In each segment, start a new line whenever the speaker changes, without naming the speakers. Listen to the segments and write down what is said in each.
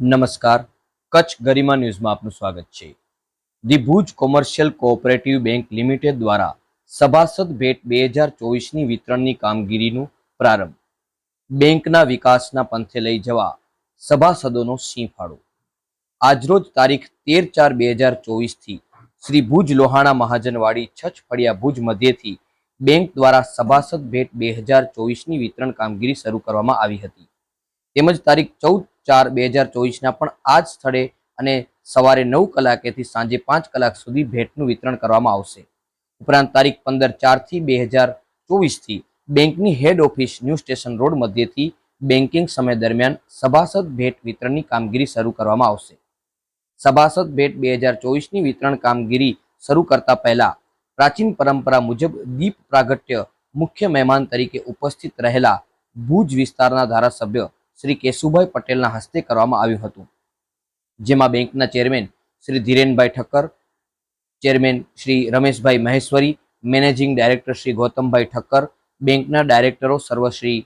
નમસ્કાર. કચ્છ ગરિમા ન્યૂઝમાં આપનું સ્વાગત છે. The Bhuj commercial cooperative bank limited દ્વારા સભાસદ ભેટ બે હજાર ચોવીસની વિતરણની કામગીરીનો પ્રારંભ. બેંકના વિકાસના પંથે લઈ જવા સભાસદોનો સિંહ ફાળો આજરોજ તારીખ તેર ચાર બે હજાર ચોવીસથી શ્રી ભુજ લોહાણા મહાજનવાડી છચ ફળિયા ભુજ મધ્યથી બેંક દ્વારા સભાસદ ભેટ બે હજાર ચોવીસની વિતરણ કામગીરી શરૂ કરવામાં આવી હતી. તેમજ તારીખ ચૌદ ચાર બે હજાર ચોવીસના પણ આ જ સ્થળે અને સવારે નવ કલાકેથી સાંજે પાંચ કલાક સુધી ભેટનું વિતરણ કરવામાં આવશે. ઉપરાંત તારીખ પંદર ચારથી બે હજાર ચોવીસથી બેંકની head office new station road મધ્યથી banking સમય દરમિયાન સભાસદ ભેટ વિતરણની કામગીરી શરૂ કરવામાં આવશે. સભાસદ ભેટ બે હજાર ચોવીસની વિતરણ કામગીરી શરૂ કરતા પહેલા પ્રાચીન પરંપરા મુજબ દીપ પ્રાગટ્ય મુખ્ય મહેમાન તરીકે ઉપસ્થિત રહેલા ભુજ વિસ્તારના ધારાસભ્ય શ્રી કેશુભાઈ પટેલના હસ્તે કરવામાં આવ્યું હતું. જેમાં બેંકના chairman Shri Dhirenbhai Thakkar, chairman Shri Rameshbhai Maheshwari, managing director Shri Gautambhai Thakkar, બેંકના ડાયરેક્ટરો સર્વશ્રી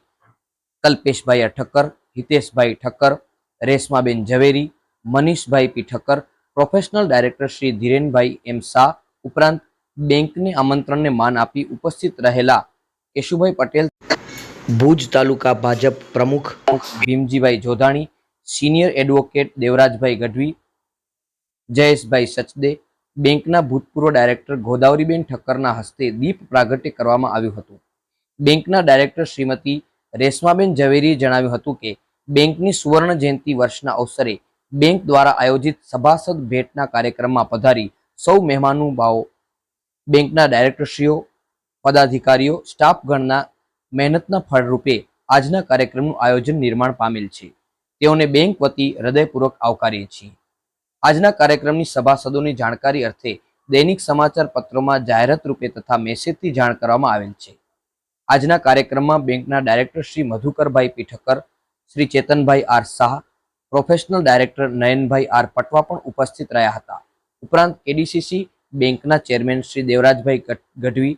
Kalpeshbhai Thakkar, Hiteshbhai Thakkar, Reshmaben Zaveri, Manishbhai P Thakkar, professional director Shri Dhirenbhai M Shah ઉપરાંત બેંકને આમંત્રણને માન આપી ઉપસ્થિત રહેલા કેશુભાઈ પટેલ ભુજ તાલુકા ભાજપ પ્રમુખ. ભીમજીભાઈ જોધાણી, સિનિયર એડવોકેટ દેવરાજભાઈ ગઢવી, જયેશભાઈ સચદે, બેંકના ભૂતપૂર્વ ડાયરેક્ટર ગોદાવરીબેન ઠક્કરના હસ્તે દીપ પ્રાગટ્ય કરવામાં આવ્યું હતું. બેંકના ડાયરેક્ટર શ્રીમતી રેશમાબેન ઝવેરીએ જણાવ્યું હતું કે, બેંકની સુવર્ણ જયંતિ વર્ષના અવસરે બેંક દ્વારા આયોજિત સભાસદ ભેટના કાર્યક્રમમાં પધારી સૌ મહેમાનુભાવો, બેંકના ડાયરેક્ટરશ્રીઓ, પદાધિકારીઓ, સ્ટાફગણના મહેનતના ફળરૂપે આજના કાર્યક્રમનું આયોજન નિર્માણ પામેલ છે. તેઓને બેંક વતી હૃદયપૂર્વક આવકારીએ છીએ. આજના કાર્યક્રમની સભાસદોની જાણકારી અર્થે દૈનિક સમાચાર પત્રોમાં જાહેરાત રૂપે તથા મેસેજથી જાણ કરવામાં આવેલ છે. આજના કાર્યક્રમમાં બેંકના director Shri Madhukarbhai Pithkar, Shri Chetanbhai R Shah, professional director Nayanbhai R Patwa પણ ઉપસ્થિત રહ્યા હતા. ઉપરાંત કેડીસીસી બેંકના ચેરમેન શ્રી દેવરાજભાઈ ગઢવી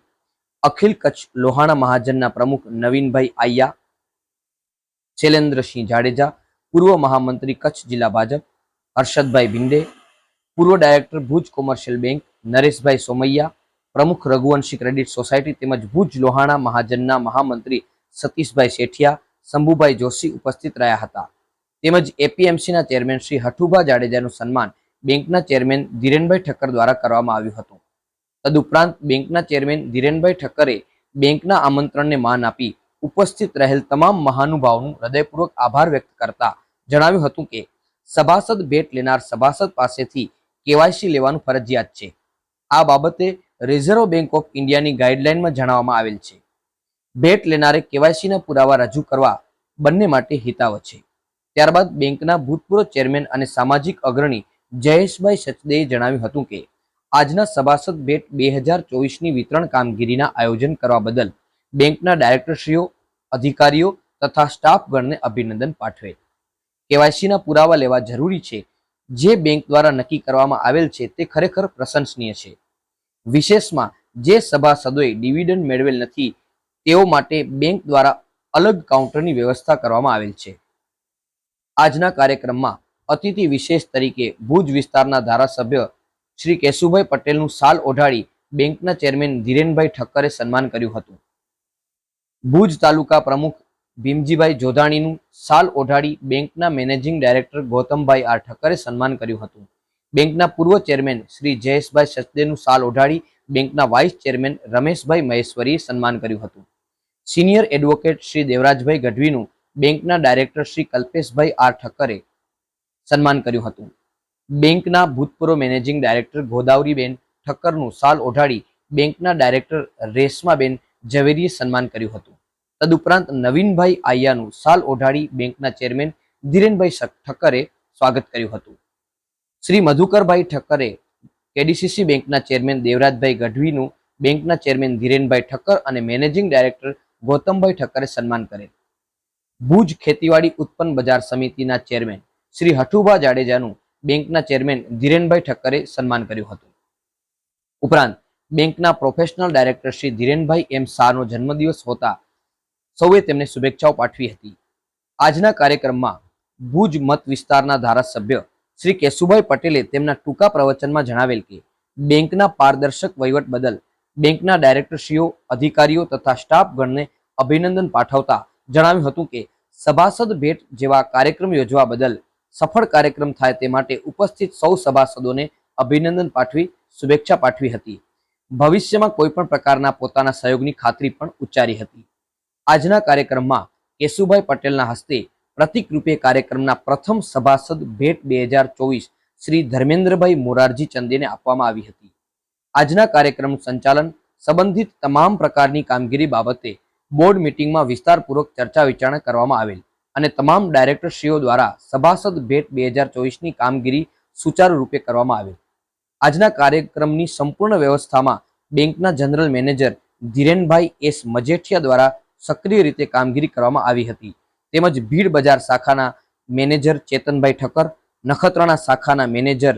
અખિલ કચ્છ લોહાણા મહાજનના પ્રમુખ નવીનભાઈ આયા શૈલેન્દ્રસિંહ જાડેજા, પૂર્વ મહામંત્રી કચ્છ જિલ્લા ભાજપ, હર્ષદભાઈ ભિંડે, પૂર્વ director Bhuj commercial bank, Nareshbhai Somaiya, પ્રમુખ રઘુવંશી ક્રેડિટ સોસાયટી તેમજ ભુજ લોહાણા મહાજનના મહામંત્રી સતીશભાઈ શેઠિયા, શંભુભાઈ જોશી ઉપસ્થિત રહ્યા હતા. તેમજ એપીએમસીના ચેરમેન શ્રી હઠુભા જાડેજાનું સન્માન બેંકના ચેરમેન ધીરેનભાઈ ઠક્કર દ્વારા કરવામાં આવ્યું હતું. તદુપરાંત બેંકના ચેરમેન ધીરેનભાઈ ઠક્કરે બેંકના આમંત્રણને માન આપી ઉપસ્થિત રહેલ તમામ મહાનુભાવનું હૃદયપૂર્વક આભાર વ્યક્ત કરતા જણાવ્યું હતું કે, સભાસદ ભેટ લેનાર સભાસદ પાસેથી કેવાયસી લેવાનું ફરજિયાત છે. આ બાબતે રિઝર્વ બેંક ઓફ ઇન્ડિયાની ગાઈડલાઇનમાં જણાવવામાં આવેલ છે. ભેટ લેનારે કેવાયસીના પુરાવા રજૂ કરવા બંને માટે હિતાવ છે. ત્યારબાદ બેંકના ભૂતપૂર્વ ચેરમેન અને સામાજિક અગ્રણી જયેશભાઈ સચદેએ જણાવ્યું હતું કે આજના સભાસદ ભેટ બે હજાર ચોવીસની વિતરણ કામગીરીના આયોજન કરવા બદલ બેંકના ડાયરેક્ટરશ્રીઓ, અધિકારીઓ તથા સ્ટાફગણને અભિનંદન પાઠવે. કેવાયસીના પુરાવા લેવા જરૂરી છે. જે બેંક દ્વારા નક્કી કરવામાં આવેલ છે તે ખરેખર પ્રશંસનીય છે. વિશેષમાં, જે સભાસદોએ ડિવિડન્ડ મેળવેલ નથી, તેઓ માટે બેંક દ્વારા અલગ કાઉન્ટરની વ્યવસ્થા કરવામાં આવેલ છે. આજના કાર્યક્રમમાં, અતિથિ વિશેષ તરીકે ભુજ વિસ્તારના ધારાસભ્ય શ્રી કેશુભાઈ પટેલનું સાલ ઓઢાડી બેંકના ચેરમેન ધીરેનભાઈ ઠક્કરે સન્માન કર્યું હતું. ભુજ તાલુકા પ્રમુખ ભીમજીભાઈ જોધાણીનું સાલ ઓઢાડી બેંકના મેનેજિંગ ડાયરેક્ટર ગૌતમભાઈ આર ઠક્કરે સન્માન કર્યું હતું. બેંકના પૂર્વ ચેરમેન શ્રી જયેશભાઈ સચદેનું સાલ ઓઢાડી બેંકના વાઇસ ચેરમેન રમેશભાઈ મહેશ્વરીએ સન્માન કર્યું હતું. સિનિયર એડવોકેટ શ્રી દેવરાજભાઈ ગઢવીનું બેંકના ડાયરેક્ટર શ્રી કલ્પેશભાઈ આર ઠક્કરે સન્માન કર્યું હતું. બેંકના ભૂતપૂર્વ મેનેજિંગ ડાયરેક્ટર ગોદાવરીબેન ઠક્કરનું સાલ ઓઢાડી બેંકના ડાયરેક્ટર રેશમાબેન ઝવેરીએ સન્માન કર્યું હતું. તદુપરાંત નવીનભાઈ આયાનું સાલ ઓઢાડી બેંકના ચેરમેન ધીરેનભાઈ ઠક્કરે સ્વાગત કર્યું હતું. શ્રી મધુકરભાઈ ઠક્કરે કેડીસીસી બેંકના ચેરમેન દેવરાજભાઈ ગઢવીનું બેંકના ચેરમેન ધીરેનભાઈ ઠક્કર અને મેનેજિંગ ડાયરેક્ટર ગૌતમભાઈ ઠક્કરે સન્માન કરેલ. ભુજ ખેતીવાડી ઉત્પન્ન બજાર સમિતિના ચેરમેન શ્રી હઠુભા જાડેજાનું બેંકના ચેરમેન ધીરેનભાઈ ઠક્કરે સન્માન કર્યું હતું. ઉપરાંત, બેંકના professional director Shri Dhirenbhai M શાહનો જન્મદિવસ હોતા સૌએ તેમને શુભેચ્છાઓ પાઠવી હતી. આજના કાર્યક્રમમાં ભુજ મત વિસ્તારના ધારાસભ્ય શ્રી કેશુભાઈ પટેલે તેમના ટૂંકા પ્રવચનમાં જણાવેલ કે, બેંકના પારદર્શક વહીવટ બદલ બેંકના ડાયરેક્ટરશ્રીઓ, અધિકારીઓ તથા સ્ટાફગણને અભિનંદન પાઠવતા જણાવ્યું હતું કે, સભાસદ ભેટ જેવા કાર્યક્રમ યોજવા બદલ સફળ કાર્યક્રમ થાય તે માટે ઉપસ્થિત સૌ સભાસદોને અભિનંદન પાઠવી, શુભેચ્છા પાઠવી હતી. ભવિષ્યમાં કોઈ પણ પ્રકારના પોતાના સહયોગની ખાતરી પણ ઉચ્ચારી હતી. આજના કાર્યક્રમમાં કેશુભાઈ પટેલના હસ્તે પ્રતિક રૂપે કાર્યક્રમના પ્રથમ સભાસદ ભેટ બે હજાર ચોવીસ શ્રી ધર્મેન્દ્રભાઈ મોરારજી ચંદેને આપવામાં આવી હતી. આજના કાર્યક્રમનું સંચાલન સંબંધિત તમામ પ્રકારની કામગીરી બાબતે બોર્ડ મિટિંગમાં વિસ્તારપૂર્વક ચર્ચા વિચારણા કરવામાં આવેલ. અને તમામ ડાયરેક્ટરશ્રીઓ દ્વારા સભાસદ ભેટ બે હજાર ચોવીસની કામગીરી સુચારુ રૂપે કરવામાં આવેલ. આજના કાર્યક્રમની સંપૂર્ણ વ્યવસ્થામાં બેંકના general manager Dhirenbhai S Majethia દ્વારા સક્રિય રીતે કામગીરી કરવામાં આવી હતી. તેમજ ભીડ બજાર શાખાના મેનેજર ચેતનભાઈ ઠક્કર, નખત્રાણા શાખાના મેનેજર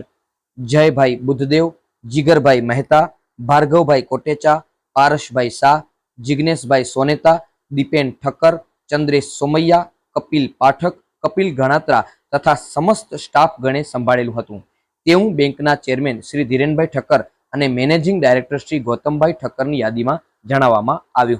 જયભાઈ બુદ્ધદેવ જીગરભાઈ મહેતા, ભાર્ગવભાઈ કોટેચા, પારસભાઈ શાહ, જિગ્નેશભાઈ સોનેતા, દીપેન ઠક્કર, ચંદ્રેશ સોમૈયા કપિલ પાઠક, કપિલ ગણાત્રા તથા સમસ્ત સ્ટાફ ગણે સંભાળેલું હતું. તેવું બેંકના ચેરમેન શ્રી ધીરેનભાઈ ઠક્કર અને મેનેજિંગ ડાયરેક્ટર શ્રી ગૌતમભાઈ ઠક્કરની યાદીમાં જણાવવામાં આવ્યું હતું.